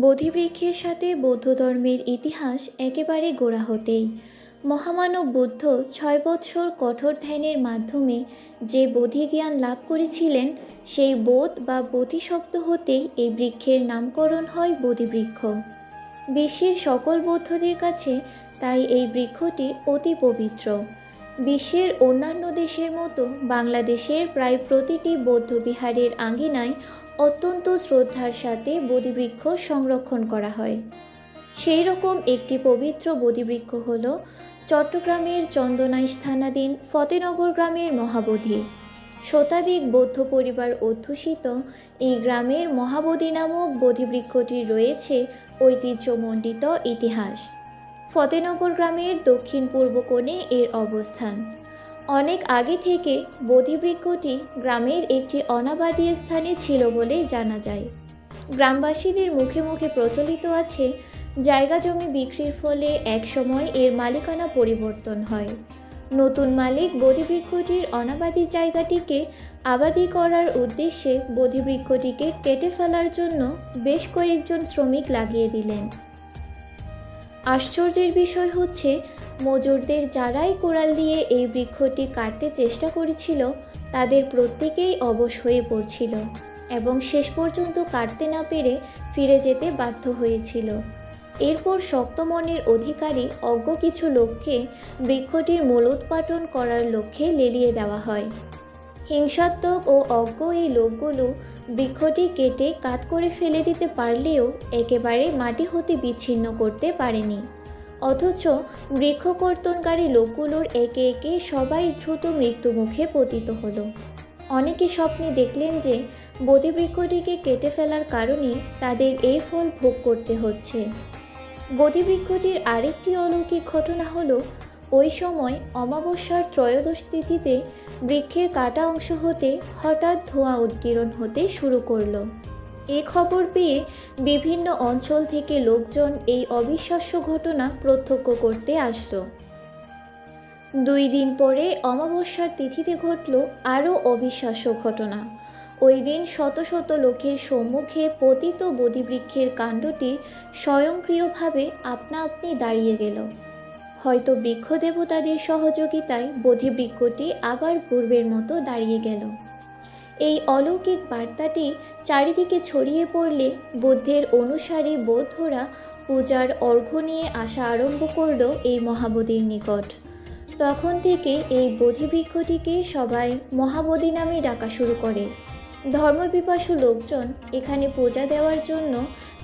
বোধিবৃক্ষের সাথে বৌদ্ধ ধর্মের ইতিহাস একেবারে গোড়া হতেই। মহামানব বুদ্ধ ছয় বৎসর কঠোর ধ্যানের মাধ্যমে যে বোধিজ্ঞান লাভ করেছিলেন, সেই বোধ বা বোধি শব্দ হতেই এই বৃক্ষের নামকরণ হয় বোধিবৃক্ষ। বিশ্বের সকল বৌদ্ধদের কাছে তাই এই বৃক্ষটি অতি পবিত্র। বিশ্বের অন্যান্য দেশের মতো বাংলাদেশের প্রায় প্রতিটি বৌদ্ধবিহারের আঙ্গিনায় অত্যন্ত শ্রদ্ধার সাথে বোধিবৃক্ষ সংরক্ষণ করা হয়। সেই রকম একটি পবিত্র বোধিবৃক্ষ হল চট্টগ্রামের চন্দনাই স্থানাধীন ফতেনগর গ্রামের মহাবোধি। শতাধিক বৌদ্ধ পরিবার অধ্যুষিত এই গ্রামের মহাবোধি নামক বোধিবৃক্ষটির রয়েছে ঐতিহ্যমণ্ডিত ইতিহাস। ফতেনগর গ্রামের দক্ষিণ পূর্ব কোণে এর অবস্থান। অনেক আগে থেকে বোধিবৃক্ষটি গ্রামের একটি অনাবাদী স্থানে ছিল বলে জানা যায়। গ্রামবাসীদের মুখে মুখে প্রচলিত আছে, জায়গা জমি বিক্রির ফলে একসময় এর মালিকানা পরিবর্তন হয়। নতুন মালিক বোধিবৃক্ষটির অনাবাদী জায়গাটিকে আবাদি করার উদ্দেশ্যে বোধিবৃক্ষটিকে কেটে ফেলার জন্য বেশ কয়েকজন শ্রমিক লাগিয়ে দিলেন। আশ্চর্যের বিষয় হচ্ছে মজুরদের যারাই কোড়াল দিয়ে এই বৃক্ষটি কাটতে চেষ্টা করেছিল, তাদের প্রত্যেকেই অবশ হয়ে পড়ছিল এবং শেষ পর্যন্ত কাটতে না পেরে ফিরে যেতে বাধ্য হয়েছিল। এরপর শক্ত মনের অধিকারী অজ্ঞ কিছু লোককে বৃক্ষটির মূলোৎপাটন করার লক্ষ্যে লেলিয়ে দেওয়া হয়। হিংসাত্মক ও অজ্ঞ এই লোকগুলো বৃক্ষটি কেটে কাত করে ফেলে দিতে পারলেও একেবারে মাটি হতে বিচ্ছিন্ন করতে পারেনি। অথচ বৃক্ষকর্তনকারী লোকগুলোর একে একে সবাই দ্রুত মৃত্যুমুখে পতিত হলো। অনেকে স্বপ্নে দেখলেন যে বোধিবৃক্ষটিকে কেটে ফেলার কারণে তাদের এই ফল ভোগ করতে হচ্ছে। বোধিবৃক্ষটির আরেকটি অলৌকিক ঘটনা হলো, ওই সময় অমাবস্যার ত্রয়োদশ তিথিতে বৃক্ষের কাটা অংশ হতে হঠাৎ ধোঁয়া উদ্গীরণ হতে শুরু করল। এ খবর পেয়ে বিভিন্ন অঞ্চল থেকে লোকজন এই অবিশ্বাস্য ঘটনা প্রত্যক্ষ করতে আসলো। দুই দিন পরে অমাবস্যার তিথিতে ঘটল আরও অবিশ্বাস্য ঘটনা। ওই দিন শত শত লোকের সম্মুখে পতিত বোধিবৃক্ষের কাণ্ডটি স্বয়ংক্রিয়ভাবে আপনা আপনি দাঁড়িয়ে গেল। হয়তো বৃক্ষ দেবতাদের সহযোগিতায় বোধিবৃক্ষটি আবার পূর্বের মতো দাঁড়িয়ে গেল। এই অলৌকিক বার্তাটি চারিদিকে ছড়িয়ে পড়লে বুদ্ধের অনুসারী বৌদ্ধরা পূজার অর্ঘ্য নিয়ে আসা আরম্ভ করল এই মহাবোধির নিকট। তখন থেকে এই বোধিবৃক্ষটিকে সবাই মহাবোধি নামে ডাকা শুরু করে। ধর্মপিপাসু লোকজন এখানে পূজা দেওয়ার জন্য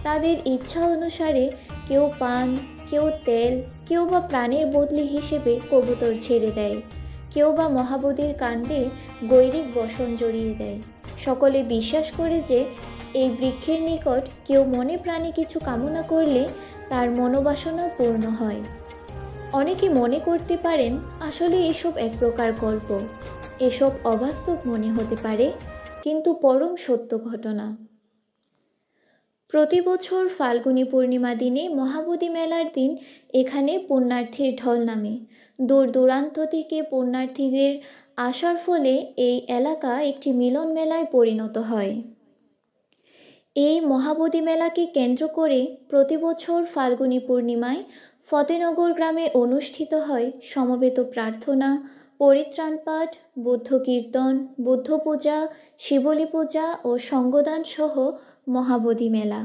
তাদের ইচ্ছা অনুসারে কেউ পান, কেউ তেল, কেউ বা প্রাণের বদলি হিসেবে কবুতর ছেড়ে দেয়। কেউ বা মহাবোধির কাণ্ডে গৈরিক বসন জড়িয়ে দেয়। সকলে বিশ্বাস করে যে, এই বৃক্ষের নিকট কেউ মনে প্রাণে কিছু কামনা করলে তার মনোবাসনা পূর্ণ হয়। অনেকে মনে করতে পারেন, আসলে এসব এক প্রকার গল্প। এসব অবাস্তব মনে হতে পারে, কিন্তু পরম সত্য ঘটনা। প্রতি বছর ফাল্গুনী পূর্ণিমা দিনে মহাবোধি মেলার দিন এখানে পুণ্যার্থীর ঢল নামে। দূর দূরান্ত থেকে পুণ্যার্থীদের আসার ফলে এই এলাকা একটি মিলন মেলায় পরিণত হয়। এই মহাবোধি মেলাকে কেন্দ্র করে প্রতি বছর ফাল্গুনী পূর্ণিমায় ফতেনগর গ্রামে অনুষ্ঠিত হয় সমবেত প্রার্থনা, পরিত্রাণ পাঠ, বুদ্ধ কীর্তন, বুদ্ধ পূজা, শিবলী পূজা ও সঙ্গদান সহ মহাবোধি মেলা।